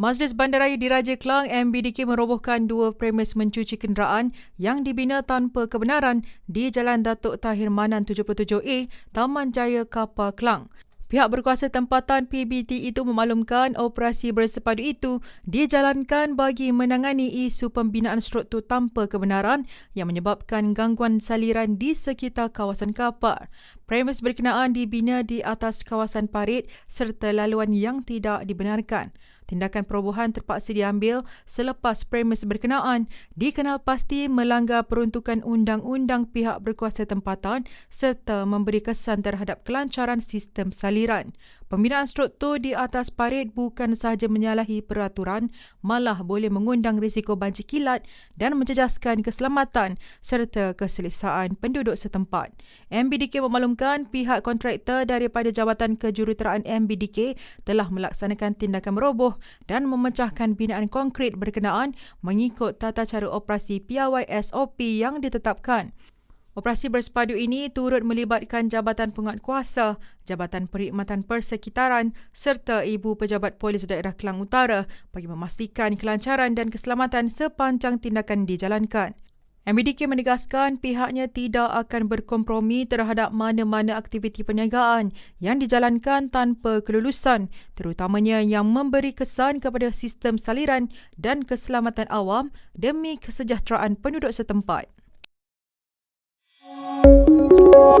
Majlis Bandaraya Diraja Kelang MBDK merobohkan dua premis mencuci kenderaan yang dibina tanpa kebenaran di Jalan Datuk Tahir Manan 77A, Taman Jaya Kapar Kelang. Pihak berkuasa tempatan PBT itu memaklumkan operasi bersepadu itu dijalankan bagi menangani isu pembinaan struktur tanpa kebenaran yang menyebabkan gangguan saliran di sekitar kawasan kapal. Premis berkenaan dibina di atas kawasan parit serta laluan yang tidak dibenarkan. Tindakan perobohan terpaksa diambil selepas premis berkenaan dikenal pasti melanggar peruntukan undang-undang pihak berkuasa tempatan serta memberi kesan terhadap kelancaran sistem saliran. Pembinaan struktur di atas parit bukan sahaja menyalahi peraturan, malah boleh mengundang risiko banjir kilat dan mencejaskan keselamatan serta keselesaan penduduk setempat. MBDK memaklumkan pihak kontraktor daripada Jabatan Kejuruteraan MBDK telah melaksanakan tindakan meroboh dan memecahkan binaan konkret berkenaan mengikut tata cara operasi piawai SOP yang ditetapkan. Operasi bersepadu ini turut melibatkan Jabatan Penguatkuasa, Jabatan Perkhidmatan Persekitaran serta Ibu Pejabat Polis Daerah Kelang Utara bagi memastikan kelancaran dan keselamatan sepanjang tindakan dijalankan. MBDK menegaskan pihaknya tidak akan berkompromi terhadap mana-mana aktiviti perniagaan yang dijalankan tanpa kelulusan, terutamanya yang memberi kesan kepada sistem saliran dan keselamatan awam demi kesejahteraan penduduk setempat.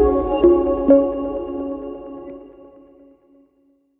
Música